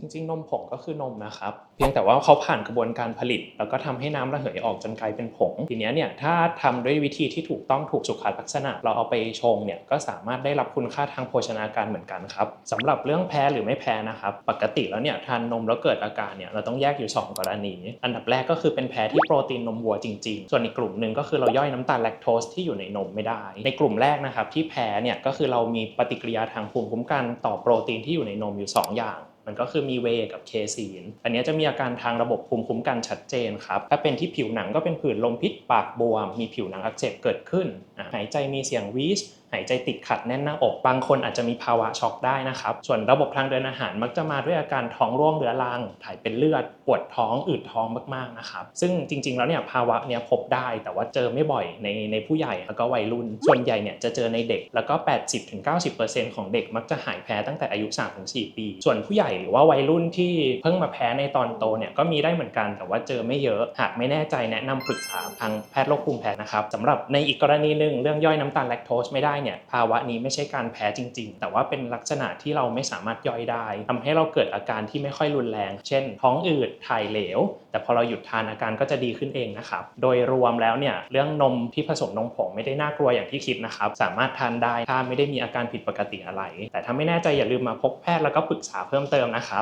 จริงๆ นมผงก็คือนมนะครับ เพียงแต่ว่าเขาผ่านกระบวนการผลิต แล้วก็ทำให้น้ำระเหยออกจนกลายเป็นผง ทีเนี้ยเนี่ยถ้าทำด้วยวิธีที่ถูกต้องถูกสุขลักษณะ เราเอาไปชงเนี่ยก็สามารถได้รับคุณค่าทางโภชนาการเหมือนกันครับสำหรับเรื่องแพ้หรือไม่แพ้นะครับ ปกติแล้วเนี่ยทานนมแล้วเกิดอาการเนี่ยเราต้องแยกอยู่ 2 กรณี อันดับแรกก็คือเป็นแพ้ที่โปรตีนนมวัวจริง ๆ ส่วนอีกกลุ่มหนึ่งก็คือเราย่อยน้ำตาลแลคโตสที่อยู่ในนมไม่ได้ ในกลุ่มแรกนะครับที่แพ้เนี่ยก็คือเรามีปฏิกิริยาทางภูมิคุ้มกันต่อโปรตีนที่อยู่ในนมอยู่ 2 อย่าง มันก็คือมีเวกับเคซีนอันนี้จะมีอาการทางระบบภูมิคุ้มกันชัดเจนครับ ถ้าเป็นที่ผิวหนังก็เป็นผื่นลมพิษปากบวม มีผิวหนังอักเสบเกิดขึ้น หายใจมีเสียงวีส หายใจติดขัดแน่นหน้าอก บางคนอาจจะมีภาวะช็อกได้นะครับ ส่วนระบบทางเดินอาหารมักจะมาด้วยอาการท้องร่วงเรื้อรัง ถ่ายเป็นเลือด ปวดท้อง อืดท้องมากๆนะครับ ซึ่งจริง ๆ แล้วเนี่ยภาวะเนี้ยพบได้ แต่ว่าเจอไม่บ่อยในในผู้ใหญ่แล้วก็วัยรุ่น ส่วนใหญ่เนี่ยจะเจอในเด็ก แล้วก็ 80-90%ของเด็กมักจะหายแพ้ตั้งแต่อายุ 3-4 ปี ส่วนผู้ใหญ่หรือว่าวัยรุ่นที่เพิ่งมาแพ้ในตอนโตเนี่ยก็มีได้เหมือนกัน แต่ว่าเจอไม่เยอะ หากไม่แน่ใจแนะนำปรึกษาทางแพทย์โรคภูมิแพ้นะครับสำหรับในอีกกรณีหนึ่งเรื่องย่อยน้ำตาลแลคโตสไม่ได้เนี่ยภาวะนี้ไม่ใช่การแพ้จริง ๆ แต่ว่าเป็นลักษณะที่เราไม่สามารถย่อยได้ทำให้เราเกิดอาการที่ไม่ค่อยรุนแรง เช่น ท้องอืดถ่ายเหลว แต่พอเราหยุดทานอาการก็จะดีขึ้นเองนะครับ โดยรวมแล้วเนี่ยเรื่องนมที่ผสมนมผงไม่ได้น่ากลัวอย่างที่คิดนะครับ สามารถทานได้ถ้าไม่ได้มีอาการผิดปกติอะไร แต่ถ้าไม่แน่ใจอย่าลืมมาพบแพทย์แล้วก็ปรึกษาเพิ่มเติมนะครับ